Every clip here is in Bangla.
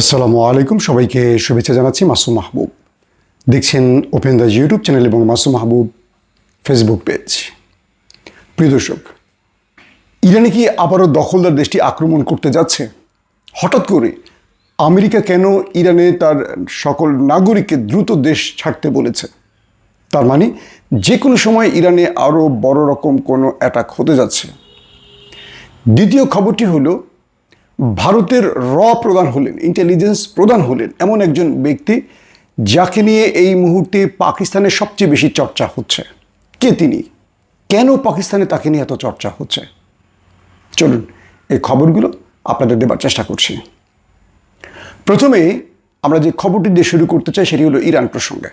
আসসালামু আলাইকুম। সবাইকে শুভেচ্ছা জানাচ্ছি মাসুম মাহবুব। দেখছেন ওপেন দ্য ইউটিউব চ্যানেল এবং মাসুম মাহবুব ফেসবুক পেজ। প্রিয় দর্শক, ইরানে কি আবারও দখলদার দেশটি আক্রমণ করতে যাচ্ছে? হঠাৎ করে আমেরিকা কেন ইরানে তার সকল নাগরিককে দ্রুত দেশ ছাড়তে বলেছে? তার মানে যে কোনো সময় ইরানে আরও বড় রকম কোনো অ্যাটাক হতে যাচ্ছে। দ্বিতীয় খবরটি হলো ভারতের র প্রধান হলেন ইন্টেলিজেন্স প্রধান হলেন এমন একজন ব্যক্তি যাকে নিয়ে এই মুহূর্তে পাকিস্তানের সবচেয়ে বেশি চর্চা হচ্ছে। কে তিনি? কেন পাকিস্তানে তাকে নিয়ে এত চর্চা হচ্ছে? চলুন এই খবরগুলো আপনাদের দেবার চেষ্টা করছি। প্রথমে আমরা যে খবরটি দিয়ে শুরু করতে চাই সেটি হলো ইরান প্রসঙ্গে।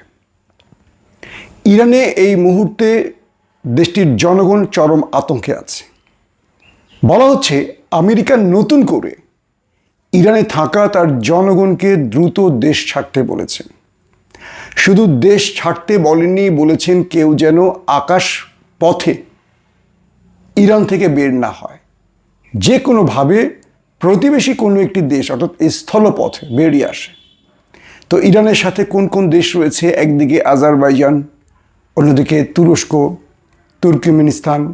ইরানে এই মুহূর্তে দেশটির জনগণ চরম আতঙ্কে আছে। বলা হচ্ছে আমেরিকা নতুন করে ইরানে থাকা তার জনগণকে দ্রুত দেশ ছাড়তে বলেছেন শুধু দেশ ছাড়তে বলেননি, বলেছেন কেউ যেন আকাশ পথে ইরান থেকে বের না হয়। যে কোনোভাবে প্রতিবেশী কোনো একটি দেশ, অর্থাৎ স্থলপথে বেরিয়ে আসে। তো ইরানের সাথে কোন কোন দেশ রয়েছে? একদিকে আজারবাইজান, অন্যদিকে তুরস্ক, তুর্কমেনিস্তান,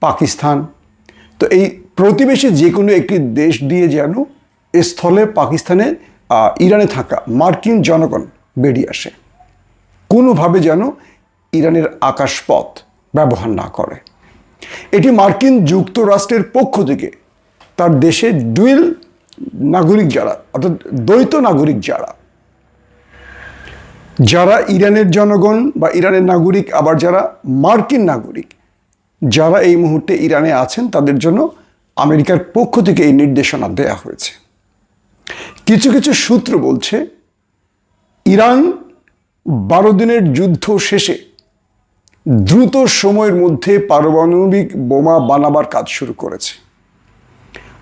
পাকিস্তান। তো এই প্রতিবেশী যে কোনো একটি দেশ দিয়ে যেন স্থলে পাকিস্তানে ইরানে থাকা মার্কিন জনগণ বেরিয়ে আসে। কোনোভাবে যেন ইরানের আকাশপথ ব্যবহার না করে। এটি মার্কিন যুক্তরাষ্ট্রের পক্ষ থেকে তার দেশে ডুয়েল নাগরিক যারা, অর্থাৎ দ্বৈত নাগরিক যারা যারা ইরানের জনগণ বা ইরানের নাগরিক, আবার যারা মার্কিন নাগরিক, যারা এই মুহূর্তে ইরানে আছেন, তাদের জন্য আমেরিকার পক্ষ থেকে এই নির্দেশনা দেয়া হয়েছে। কিছু কিছু সূত্র বলছে, ইরান বারো দিনের যুদ্ধ শেষে দ্রুত সময়ের মধ্যে পারমাণবিক বোমা বানাবার কাজ শুরু করেছে।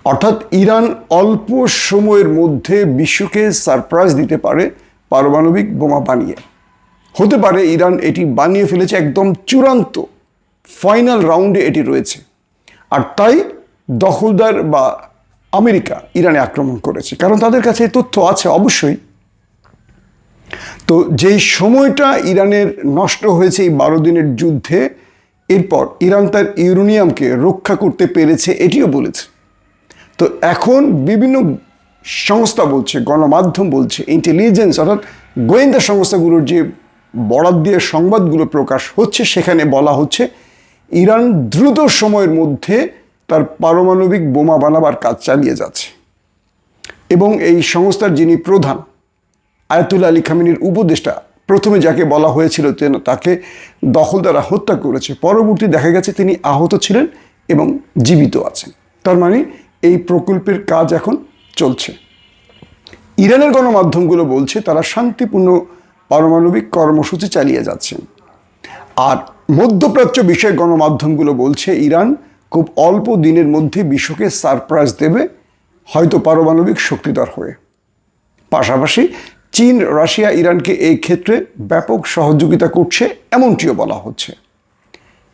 অর্থাৎ ইরান অল্প সময়ের মধ্যে বিশ্বকে সারপ্রাইজ দিতে পারে পারমাণবিক বোমা বানিয়ে। হতে পারে ইরান এটি বানিয়ে ফেলেছে একদম চূড়ান্ত, ফাইনাল রাউন্ডে এটি রয়েছে। আর তাই দখলদার বা আমেরিকা ইরানে আক্রমণ করেছে। কারণ তাদের কাছে তথ্য আছে অবশ্যই। তো যেই সময়টা ইরানের নষ্ট হয়েছে এই বারো দিনের যুদ্ধে, এরপর ইরান তার ইউরেনিয়ামকে রক্ষা করতে পেরেছে এটিও বলেছে। তো এখন বিভিন্ন সংস্থা বলছে, গণমাধ্যম বলছে ইন্টেলিজেন্স অর্থাৎ গোয়েন্দা সংস্থাগুলোর যে বরাদ দিয়ে সংবাদগুলো প্রকাশ হচ্ছে, সেখানে বলা হচ্ছে, ইরান দ্রুত সময়ের মধ্যে তার পারমাণবিক বোমা বানাবার কাজ চালিয়ে যাচ্ছে। এবং এই সংস্থার যিনি প্রধান আয়াতুল্লা আলী খামিনীর উপদেষ্টা, প্রথমে যাকে বলা হয়েছিল তেন তাকে দখলদারা হত্যা করেছে, পরবর্তী দেখা গেছে তিনি আহত ছিলেন এবং জীবিত আছেন। তার মানে এই প্রকল্পের কাজ এখন চলছে। ইরানের গণমাধ্যমগুলো বলছে তারা শান্তিপূর্ণ পারমাণবিক কর্মসূচি চালিয়ে যাচ্ছেন। আর মধ্যপ্রাচ্য বিষয়ে গণমাধ্যমগুলো বলছে, ইরান খুব অল্প দিনের মধ্যে বিশ্বকে সারপ্রাইজ দেবে, হয়তো পারমাণবিক শক্তিধর হয়ে। পাশাপাশি চীন, রাশিয়া, ইরানকে এই ক্ষেত্রে ব্যাপক সহযোগিতা করছে এমনটিও বলা হচ্ছে।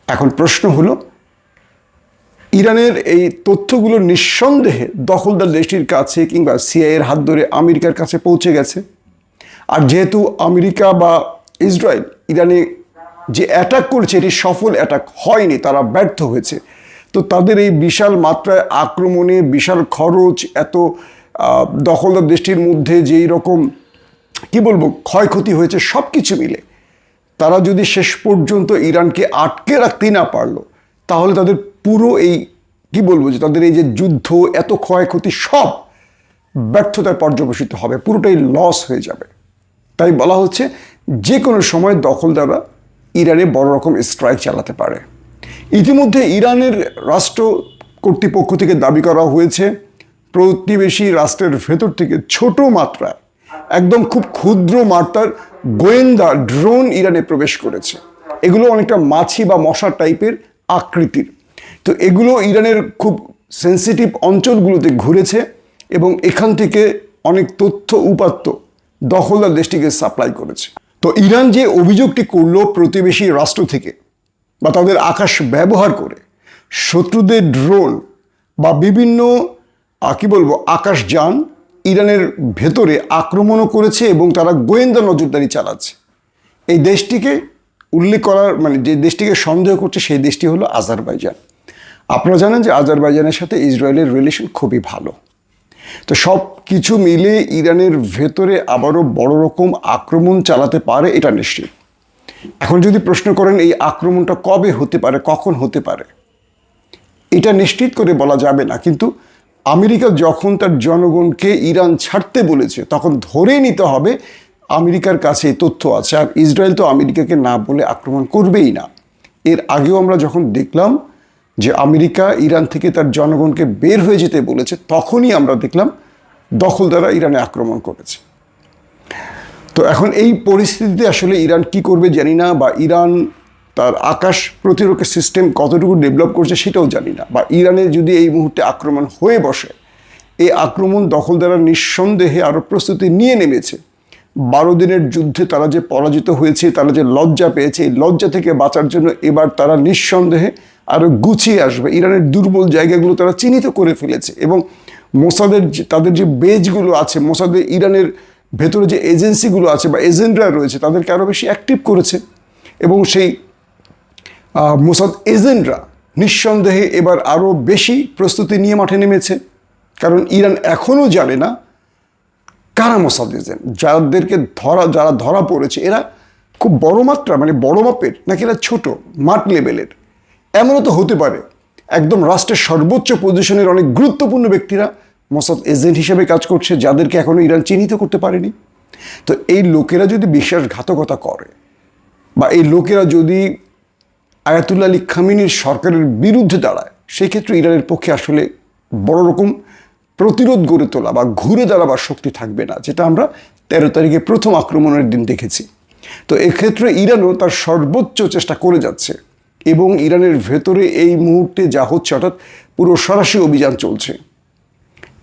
এখন প্রশ্ন হলো, ইরানের এই তথ্যগুলো নিঃসন্দেহে দখলদার দেশটির কাছে কিংবা সিআইয়ের হাত ধরে আমেরিকার কাছে পৌঁছে গেছে। আর যেহেতু আমেরিকা বা ইসরায়েল ইরানে যে অ্যাটাক করেছে, এটি সফল অ্যাটাক হয়নি, তারা ব্যর্থ হয়েছে। তো তাদের এই বিশাল মাত্রায় আক্রমণে, বিশাল খরচ, এত দখলদার দেশটির মধ্যে যেই রকম, কি বলব, ক্ষয়ক্ষতি হয়েছে সব কিছু মিলে, তারা যদি শেষ পর্যন্ত ইরানকে আটকে রাখতেই না পারল, তাহলে তাদের পুরো এই, কি বলব, যে তাদের এই যে যুদ্ধ, এত ক্ষয়ক্ষতি সব ব্যর্থতায় পর্যবেসিত হবে, পুরোটাই লস হয়ে যাবে। তাই বলা হচ্ছে যে কোনো সময় দখলদাররা ইরানে বড় রকম স্ট্রাইক চালাতে পারে। ইতিমধ্যে ইরানের রাষ্ট্র কর্তৃপক্ষ থেকে দাবি করা হয়েছে, প্রতিবেশী রাষ্ট্রের ভেতর থেকে ছোট মাত্রায়, একদম খুব ক্ষুদ্র মাত্রার গোয়েন্দা ড্রোন ইরানে প্রবেশ করেছে। এগুলো অনেকটা মাছি বা মশা টাইপের আকৃতির। তো এগুলো ইরানের খুব সেন্সিটিভ অঞ্চলগুলোতে ঘুরেছে এবং এখান থেকে অনেক তথ্য উপাত্ত দখলদার দেশটিকে সাপ্লাই করেছে। তো ইরান যে অভিযোগটি করল প্রতিবেশী রাষ্ট্র থেকে বা তাদের আকাশ ব্যবহার করে, শত্রুদের ড্রোন বা বিভিন্ন কি বলব, আকাশযান ইরানের ভেতরে আক্রমণও করেছে এবং তারা গোয়েন্দা নজরদারি চালাচ্ছে। এই দেশটিকে উল্লেখ করার মানে যে দেশটিকে সন্দেহ করছে সেই দেশটি হলো আজারবাইজান। আপনারা জানেন যে আজারবাইজানের সাথে ইসরায়েলের রিলেশন খুবই ভালো। তো সব কিছু মিলে ইরানের ভেতরে আবারও বড় রকম আক্রমণ চালাতে পারে এটা নিশ্চিত। এখন যদি প্রশ্ন করেন এই আক্রমণটা কবে হতে পারে, কখন হতে পারে, এটা নিশ্চিত করে বলা যাবে না। কিন্তু আমেরিকা যখন তার জনগণকে ইরান ছাড়তে বলেছে, তখন ধরে নিতে হবে আমেরিকার কাছে তথ্য আছে। আর ইসরায়েল তো আমেরিকাকে না বলে আক্রমণ করবেই না। এর আগেও আমরা যখন দেখলাম যে আমেরিকা ইরান থেকে তার জনগণকে বের হয়ে যেতে বলেছে, তখনই আমরা দেখলাম দখলদারা ইরানে আক্রমণ করেছে। তো এখন এই পরিস্থিতিতে আসলে ইরান কি করবে জানি না, বা ইরান তার আকাশ প্রতিরক্ষা সিস্টেম কতটুকু ডেভেলপ করছে সেটাও জানি না, বা ইরানে যদি এই মুহূর্তে আক্রমণ হয়ে বসে, এই আক্রমণ দখলদারা নিঃসন্দেহে আরও প্রস্তুতি নিয়ে নেমেছে। বারো দিনের যুদ্ধে তারা যে পরাজিত হয়েছে, তারা যে লজ্জা পেয়েছে, এই লজ্জা থেকে বাঁচার জন্য এবার তারা নিঃসন্দেহে আরও গুছিয়ে আসবে। ইরানের দুর্বল জায়গাগুলো তারা চিহ্নিত করে ফেলেছে এবং মোসাদের তাদের যে বেজগুলো আছে মোসাদের ইরানের ভেতরে যে এজেন্সিগুলো আছে বা এজেন্টরা রয়েছে, তাদেরকে আরও বেশি অ্যাক্টিভ করেছে এবং সেই মোসাদ এজেন্টরা নিঃসন্দেহে এবার আরও বেশি প্রস্তুতি নিয়ে মাঠে নেমেছে। কারণ ইরান এখনও জানে না কারা মোসাদ এজেন্ট। যাদেরকে ধরা, যারা ধরা পড়েছে, এরা খুব বড় মাত্রা মানে বড় মাপের, নাকি এরা ছোট, মাঠ লেভেলের। এমনও তো হতে পারে, একদম রাষ্ট্রের সর্বোচ্চ পজিশনের অনেক গুরুত্বপূর্ণ ব্যক্তিরা মোসাদ এজেন্ট হিসেবে কাজ করছে, যাদেরকে এখনও ইরান চিহ্নিত করতে পারেনি। তো এই লোকেরা যদি বিশ্বাসঘাতকতা করে, বা এই লোকেরা যদি আয়াতুল্লাহ আলী খামিনির সরকারের বিরুদ্ধে দাঁড়ায় সেই ক্ষেত্রে ইরানের পক্ষে আসলে বড় রকম প্রতিরোধ গড়ে তোলা বা ঘুরে দাঁড়াবার শক্তি থাকবে না, যেটা আমরা তেরো তারিখে প্রথম আক্রমণের দিন দেখেছি। তো এক্ষেত্রে ইরানও তার সর্বোচ্চ চেষ্টা করে যাচ্ছে, এবং ইরানের ভেতরে এই মুহূর্তে যা হচ্ছে, অর্থাৎ পুরো সরাসরি অভিযান চলছে।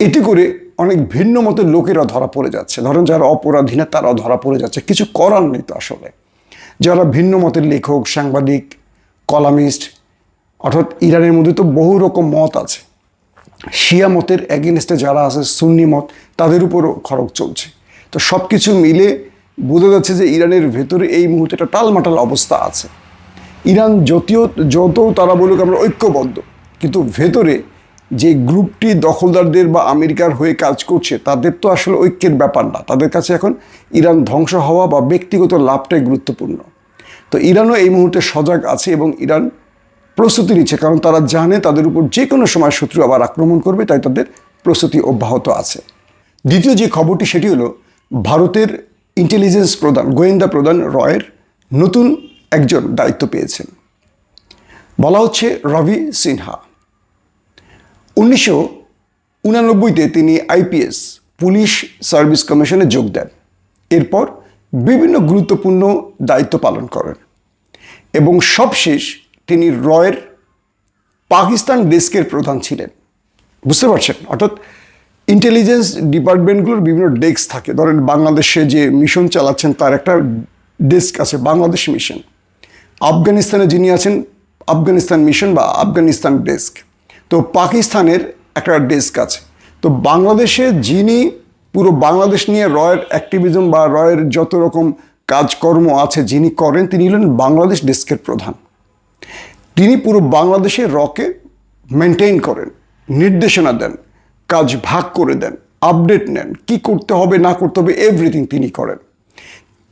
এতে করে অনেক ভিন্ন মতের লোকেরা ধরা পড়ে যাচ্ছে। ধরেন যারা অপরাধী না, তারাও ধরা পড়ে যাচ্ছে। কিছু করার নেই তো আসলে। যারা ভিন্ন মতের লেখক, সাংবাদিক, কলামিস্ট, অর্থাৎ ইরানের মধ্যে তো বহু রকম মত আছে। শিয়া মতের এগেনস্টে যারা আছে, সুন্নি মত, তাদের উপরও খড়ক চলছে। তো সব কিছু মিলে বোঝা যাচ্ছে যে ইরানের ভেতরে এই মুহূর্তে একটা টালমাটাল অবস্থা আছে। ইরান যদিও যত তারা বলুক আমরা ঐক্যবদ্ধ, কিন্তু ভেতরে যে গ্রুপটি দখলদারদের বা আমেরিকার হয়ে কাজ করছে, তাদের তো আসলে ঐক্যের ব্যাপার না। তাদের কাছে এখন ইরান ধ্বংস হওয়া বা ব্যক্তিগত লাভটাই গুরুত্বপূর্ণ। তো ইরানও এই মুহূর্তে সজাগ আছে এবং ইরান প্রস্তুতি নিচ্ছে, কারণ তারা জানে তাদের উপর যে কোনো সময় শত্রু আবার আক্রমণ করবে, তাই তাদের প্রস্তুতি অব্যাহত আছে। দ্বিতীয় যে খবরটি, সেটি হলো ভারতের ইন্টেলিজেন্স প্রধান, গোয়েন্দা প্রধান রয়ের নতুন একজন দায়িত্ব পেয়েছেন। বলা হচ্ছে রবি সিনহা। উনিশশো উনানব্বইতে তিনি আইপিএস, পুলিশ সার্ভিস কমিশনে যোগ দেন। এরপর বিভিন্ন গুরুত্বপূর্ণ দায়িত্ব পালন করেন এবং সবশেষ তিনি রয়ের পাকিস্তান ডেস্কের প্রধান ছিলেন। বুঝতে পারছেন? অর্থাৎ ইন্টেলিজেন্স ডিপার্টমেন্টগুলোর বিভিন্ন ডেস্ক থাকে। ধরেন বাংলাদেশে যে মিশন চালাচ্ছেন, তার একটা ডেস্ক আছে, বাংলাদেশ মিশন আফগানিস্তানে যিনি আছেন, আফগানিস্তান মিশন বা আফগানিস্তান ডেস্ক তো পাকিস্তানের একটা ডেস্ক আছে। তো বাংলাদেশে যিনি পুরো বাংলাদেশ নিয়ে রয়ের অ্যাক্টিভিজম বা রয়ের যত রকম কাজকর্ম আছে যিনি করেন, তিনি হলেন বাংলাদেশ ডেস্কের প্রধান। তিনি পুরো বাংলাদেশে রকে মেনটেন করেন, নির্দেশনা দেন, কাজ ভাগ করে দেন আপডেট নেন, কি করতে হবে, না করতে হবে এভরিথিং তিনি করেন।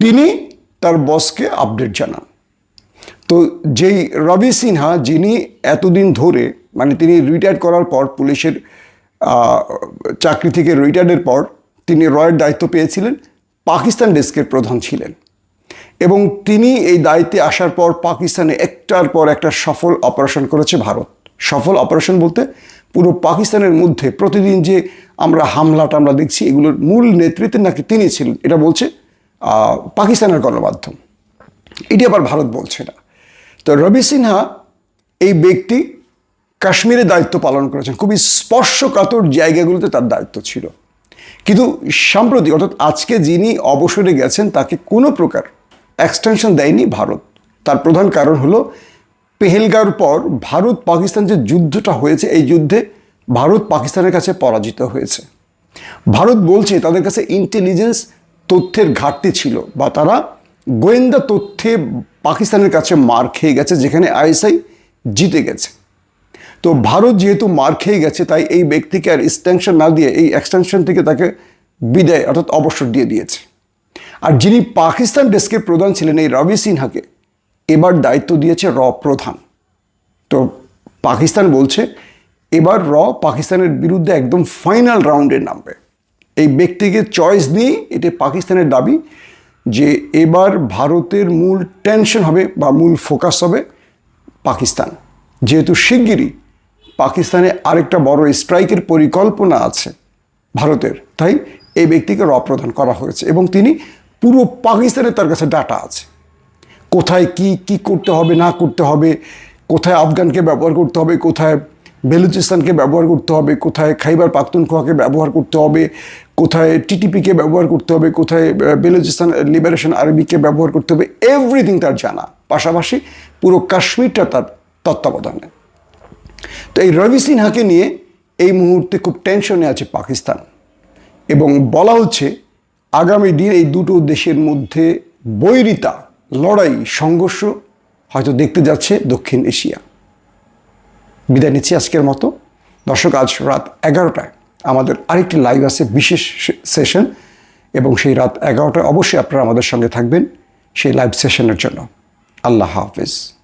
তিনি তার বসকে আপডেট জানান। তো যেই রবি সিনহা যিনি এতদিন ধরে মানে তিনি রিটায়ার করার পর পুলিশের চাকরি থেকে রিটায়ার্ডের পর তিনি রয়ের দায়িত্ব পেয়েছিলেন, পাকিস্তান ডেস্কের প্রধান ছিলেন। এবং তিনি এই দায়িত্বে আসার পর পাকিস্তানে একটার পর একটা সফল অপারেশন করেছে ভারত। সফল অপারেশন বলতে পুরো পাকিস্তানের মধ্যে প্রতিদিন যে আমরা হামলাটা আমরা দেখছি, এগুলোর মূল নেতৃত্বে নাকি তিনি ছিলেন, এটা বলছে পাকিস্তানের গণমাধ্যম। এটি আবার ভারত বলছে না। তো রবি সিনহা এই ব্যক্তি কাশ্মীরে দায়িত্ব পালন করেছেন। খুবই স্পর্শকাতর জায়গাগুলোতে তার দায়িত্ব ছিল। কিন্তু সাম্প্রতিক অর্থাৎ আজকে যিনি অবসরে গেছেন, তাকে কোনো প্রকার এক্সটেনশন দেয়নি ভারত। তার প্রধান কারণ হলো পেহেলগাঁর পর ভারত পাকিস্তান যে যুদ্ধটা হয়েছে, এই যুদ্ধে ভারত পাকিস্তানের কাছে পরাজিত হয়েছে। ভারত বলছে, তাদের কাছে ইন্টেলিজেন্স তথ্যের ঘাটতি ছিল বা তারা গোয়েন্দা তথ্যে পাকিস্তানের কাছে মার খেয়ে গেছে, যেখানে আইএসআই জিতে গেছে। তো ভারত যেহেতু মার খেয়ে গেছে, তাই এই ব্যক্তিকে আর এক্সটেনশন না দিয়ে এই এক্সটেনশন থেকে তাকে বিদায় অর্থাৎ অবসর দিয়ে দিয়েছে। আর যিনি পাকিস্তান ডেস্কের প্রধান ছিলেন এই রবি সিনহাকে, এবার দায়িত্ব দিয়েছে র প্রধান। তো পাকিস্তান বলছে, এবার র পাকিস্তানের বিরুদ্ধে একদম ফাইনাল রাউন্ডে নামবে। এই ব্যক্তিকে চয়েস নিয়ে এটি পাকিস্তানের দাবি যে এবার ভারতের মূল টেনশন হবে বা মূল ফোকাস হবে পাকিস্তান। যেহেতু শিগগিরই পাকিস্তানে আরেকটা বড় স্ট্রাইকের পরিকল্পনা আছে ভারতের, তাই এই ব্যক্তিকে র প্রদান করা হয়েছে এবং তিনি পুরো পাকিস্তানের তার কাছে ডাটা আছে। কোথায় কি কি করতে হবে, না করতে হবে, কোথায় আফগানকে ব্যবহার করতে হবে, কোথায় বেলুচিস্তানকে ব্যবহার করতে হবে, কোথায় খাইবার পাখতুনখোয়াকে ব্যবহার করতে হবে, কোথায় টিটিপিকে ব্যবহার করতে হবে, কোথায় বেলুচিস্তান লিবারেশন আরবিকে ব্যবহার করতে হবে এভরিথিং তার জানা। পাশাপাশি পুরো কাশ্মীরটা তার তত্ত্বাবধানে। তো এই রবি সিনহাকে নিয়ে এই মুহূর্তে খুব টেনশনে আছে পাকিস্তান। এবং বলা হচ্ছে আগামী দিন এই দুটো দেশের মধ্যে বৈরিতা, লড়াই, সংঘর্ষ হয়তো দেখতে যাচ্ছে দক্ষিণ এশিয়া। বিদায় নিচ্ছি আজকের মতো। দর্শক, আজ রাত এগারোটায় আমাদের আরেকটি লাইভ আছে, বিশেষ সেশন এবং সেই রাত এগারোটায় অবশ্যই আপনারা আমাদের সঙ্গে থাকবেন সেই লাইভ সেশনের জন্য। আল্লাহ হাফিজ।